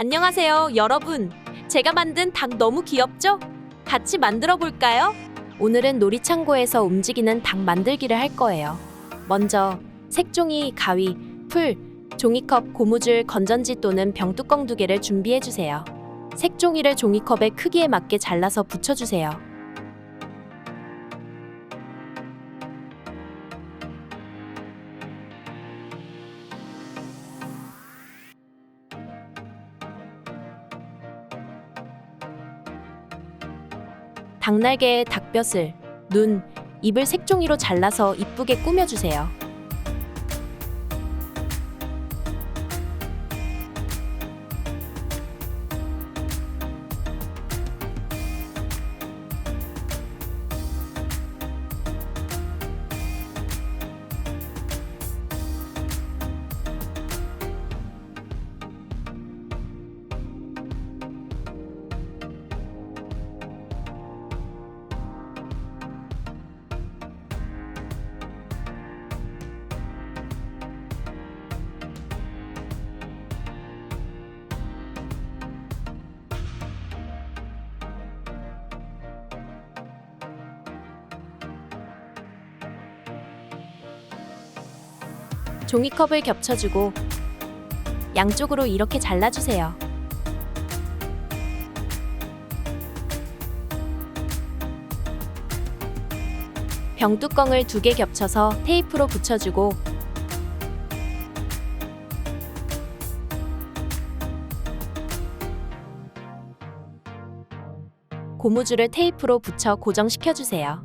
안녕하세요, 여러분. 제가 만든 닭 너무 귀엽죠? 같이 만들어 볼까요? 오늘은 놀이창고에서 움직이는 닭 만들기를 할 거예요. 먼저 색종이, 가위, 풀, 종이컵, 고무줄, 건전지 또는 병뚜껑 두 개를 준비해 주세요. 색종이를 종이컵의 크기에 맞게 잘라서 붙여 주세요. 닭날개에 닭뼈슬, 눈, 입을 색종이로 잘라서 이쁘게 꾸며주세요. 종이컵을 겹쳐주고 양쪽으로 이렇게 잘라주세요. 병뚜껑을 두 개 겹쳐서 테이프로 붙여주고 고무줄을 테이프로 붙여 고정시켜주세요.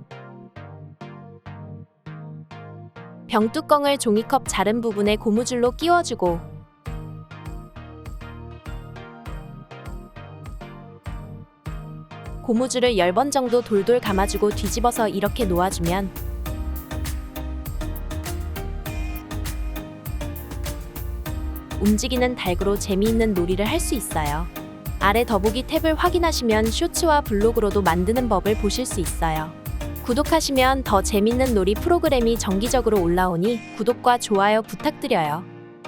병뚜껑을 종이컵 자른 부분에 고무줄로 끼워주고 고무줄을 10번 정도 돌돌 감아주고 뒤집어서 이렇게 놓아주면 움직이는 닭으로 재미있는 놀이를 할 수 있어요. 아래 더보기 탭을 확인하시면 쇼츠와 블로그로도 만드는 법을 보실 수 있어요. 구독하시면 더 재밌는 놀이 프로그램이 정기적으로 올라오니 구독과 좋아요 부탁드려요.